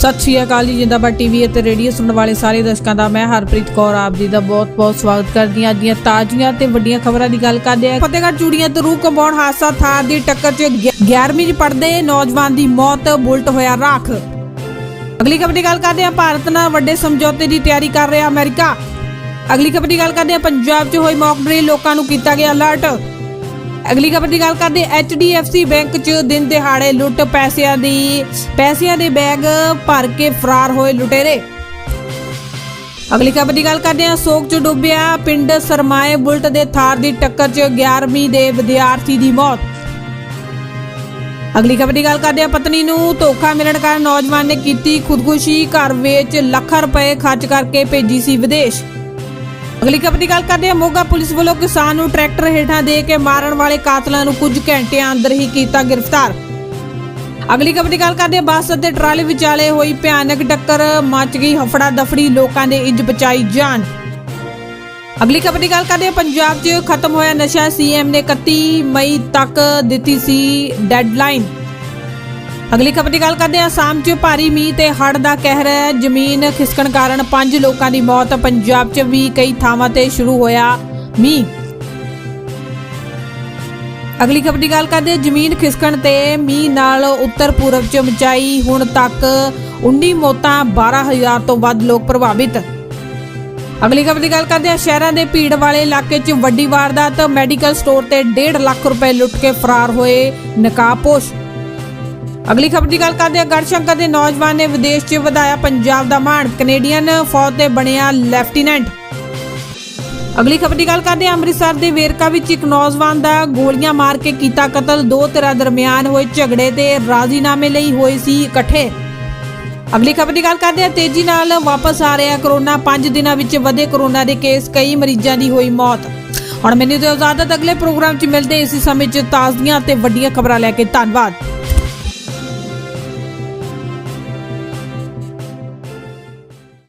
ਸਤਿ ਸ਼੍ਰੀ ਅਕਾਲ ਜੀ, ਜਿੰਦਾਬਾਦ ਟੀਵੀ ਅਤੇ ਰੇਡੀਓ ਸੁਣਨ ਵਾਲੇ ਸਾਰੇ ਦਰਸ਼ਕਾਂ ਦਾ ਮੈਂ ਹਰਪ੍ਰੀਤ ਕੌਰ, ਆਪ ਜੀ ਦਾ ਬਹੁਤ-ਬਹੁਤ ਸਵਾਗਤ ਕਰਦੀ ਹਾਂ। ਅੱਜ ਦੀਆਂ ਤਾਜ਼ੀਆਂ ਤੇ ਵੱਡੀਆਂ ਖਬਰਾਂ ਦੀ ਗੱਲ ਕਰਦੇ ਹਾਂ। ਫਤਿਹਗੜ੍ਹ ਚੂੜੀਆਂ ਤੋਂ ਰੂਹ ਕੰਬਾਉਣ ਹਾਦਸਾ, ਥਾਰ ਦੀ ਟੱਕਰ 'ਚ 11ਵੀਂ 'ਚ ਪੜ੍ਹਦੇ ਨੌਜਵਾਨ ਦੀ ਮੌਤ, ਬੁਲਟ ਹੋਇਆ ਰਾਖ। ਅਗਲੀ ਖਬਰ ਦੀ ਗੱਲ ਕਰਦੇ ਹਾਂ। ਭਾਰਤ ਨਾਲ ਵੱਡੇ ਸਮਝੌਤੇ ਦੀ ਤਿਆਰੀ ਕਰ ਰਿਹਾ ਅਮਰੀਕਾ। ਅਗਲੀ ਖਬਰ ਦੀ ਗੱਲ ਕਰਦੇ ਹਾਂ। ਪੰਜਾਬ 'ਚ ਹੋਈ ਮੌਕ ਡਰਿਲ ਲੋਕਾਂ ਨੂੰ ਕੀਤਾ ਗਿਆ ਅਲਰਟ ਅਗਲੀ ਖਬਰ ਦੀ ਗੱਲ ਕਰਦੇ HDFC ਬੈਂਕ 'ਚ ਦਿਨ ਦਿਹਾੜੇ ਲੁੱਟ ਪੈਸਿਆਂ ਦੀ, ਪੈਸਿਆਂ ਦੇ ਬੈਗ ਭਰ ਕੇ ਫਰਾਰ ਹੋਏ ਲੁਟੇਰੇ। ਅਗਲੀ ਖਬਰ ਦੀ ਗੱਲ ਕਰਦੇ ਹਾਂ, ਸੋਗ 'ਚ ਡੁੱਬਿਆ ਪਿੰਡ ਸਰਮਾਏ ਬੁਲਟ ਦੇ ਥਾਰ ਦੀ ਟੱਕਰ 'ਚ 11ਵੀਂ ਦੇ ਵਿਦਿਆਰਥੀ ਦੀ ਮੌਤ। ਅਗਲੀ ਖਬਰ ਦੀ ਗੱਲ ਕਰਦੇ ਹਾਂ, ਪਤਨੀ ਨੂੰ ਧੋਖਾ ਮਿਲਣ ਕਾਰਨ ਨੌਜਵਾਨ ਨੇ ਕੀਤੀ ਖੁਦਕੁਸ਼ੀ, ਘਰ ਵਿੱਚ ਲੱਖਾਂ ਰੁਪਏ ਖਰਚ ਕਰਕੇ ਭੇਜੀ ਸੀ ਵਿਦੇਸ਼। ਅਗਲੀ ਖਬਰ ਦੀ ਗੱਲ ਕਰਦੇ ਹਾਂ। ਮੋਗਾ ਪੁਲਿਸ ਵੱਲੋਂ ਕਿਸਾਨ ਨੂੰ ਟਰੈਕਟਰ ਹੇਠਾਂ ਦੇ ਕੇ ਮਾਰਨ ਵਾਲੇ ਕਾਤਲਾਂ ਨੂੰ ਕੁਝ ਘੰਟਿਆਂ ਅੰਦਰ ਹੀ ਕੀਤਾ ਗ੍ਰਿਫਤਾਰ। ਅਗਲੀ ਖਬਰ ਦੀ ਗੱਲ ਕਰਦੇ ਹਾਂ। ਬੱਸ ਅਤੇ ਟਰਾਲੀ ਵਿਚਾਲੇ ਹੋਈ ਭਿਆਨਕ ਟੱਕਰ ਮਚ ਗਈ। ਹਫੜਾ ਦਫੜੀ ਲੋਕਾਂ ਦੇ ਇੱਜ ਬਚਾਈ ਜਾਨ। ਅਗਲੀ ਖਬਰ ਦੀ ਗੱਲ ਕਰਦੇ ਹਾਂ। ਪੰਜਾਬ 'ਚ ਖਤਮ ਹੋਇਆ ਨਸ਼ਾ। ਸੀਐਮ ਨੇ 31 ਮਈ ਤੱਕ ਦਿੱਤੀ ਸੀ ਡੈਡਲਾਈਨ। ਅਗਲੀ ਖਬਰ ਦੀ ਗੱਲ ਕਰਦੇ ਹਾਂ। ਆਸਾਮ 'ਚ ਭਾਰੀ ਮੀਂਹ ਤੇ ਹੜ੍ਹ ਦਾ ਕਹਿਰ ਹੈ। ਜ਼ਮੀਨ ਖਿਸਕਣ ਕਾਰਨ 5 ਲੋਕਾਂ ਦੀ ਮੌਤ, ਪੰਜਾਬ 'ਚ ਵੀ ਕਈ ਥਾਵਾਂ ਤੇ ਸ਼ੁਰੂ ਹੋਇਆ ਮੀਂਹ। ਅਗਲੀ ਖਬਰ ਦੀ ਗੱਲ ਕਰਦੇ ਹਾਂ। ਜ਼ਮੀਨ ਖਿਸਕਣ ਤੇ ਮੀਂਹ ਨਾਲ ਉੱਤਰ ਪੂਰਬ 'ਚ ਮਚਾਈ। ਹੁਣ ਤੱਕ 19 ਮੌਤਾਂ 12000 ਤੋਂ ਵੱਧ ਲੋਕ ਪ੍ਰਭਾਵਿਤ। ਅਗਲੀ ਖਬਰ ਦੀ ਗੱਲ ਕਰਦੇ ਹਾਂ। ਸ਼ਹਿਰਾਂ ਦੇ ਭੀੜ ਵਾਲੇ ਇਲਾਕੇ 'ਚ ਵੱਡੀ ਵਾਰਦਾਤ। ਮੈਡੀਕਲ ਸਟੋਰ ਤੇ 1.5 ਲੱਖ ਰੁਪਏ ਲੁੱਟ ਕੇ ਫਰਾਰ ਹੋਏ ਨਕਾਬਪੋਸ਼। ਅਗਲੀ ਖਬਰ ਦੀ ਗੱਲ ਕਰਦੇ ਹਾਂ। ਗੜਸ਼ੰਕਰ ਦੇ ਨੌਜਵਾਨ ਨੇ ਵਿਦੇਸ਼ 'ਚ ਵਧਾਇਆ ਪੰਜਾਬ ਦਾ ਮਾਣ। ਕੈਨੇਡੀਅਨ ਫੌਜ ਤੇ ਬਣਿਆ ਲੈਫਟੀਨੈਂਟ। ਅਗਲੀ ਖਬਰ ਦੀ ਗੱਲ ਕਰਦੇ ਹਾਂ। ਅੰਮ੍ਰਿਤਸਰ ਦੇ ਵੇਰਕਾ ਵਿੱਚ ਇੱਕ ਨੌਜਵਾਨ ਦਾ ਗੋਲੀਆਂ ਮਾਰ ਕੇ ਕੀਤਾ ਕਤਲ। ਦੋ ਤਰ੍ਹਾਂ ਦਰਮਿਆਨ ਹੋਏ ਝਗੜੇ ਤੇ ਰਾਜ਼ੀਨਾਮੇ ਲਈ ਹੋਏ ਸੀ ਇਕੱਠੇ। ਅਗਲੀ ਖਬਰ ਦੀ ਗੱਲ ਕਰਦੇ ਹਾਂ। ਤੇਜ਼ੀ ਨਾਲ ਵਾਪਸ ਆ ਰਿਹਾ ਕਰੋਨਾ। 5 ਦਿਨਾਂ ਵਿੱਚ ਵਧੇ ਕਰੋਨਾ ਦੇ ਕੇਸ, ਕਈ ਮਰੀਜ਼ਾਂ ਦੀ ਹੋਈ ਮੌਤ। ਹੁਣ ਮੈਨੂੰ ਦਿਓ ਇਜਾਜ਼ਤ। ਅਗਲੇ ਪ੍ਰੋਗਰਾਮ 'ਚ ਮਿਲਦੇ ਇਸੇ ਸਮੇਂ 'ਚ ਤਾਜ਼ੀਆਂ ਤੇ ਵੱਡੀਆਂ ਖਬਰਾਂ ਲੈ ਕੇ ਧੰਨਵਾਦ।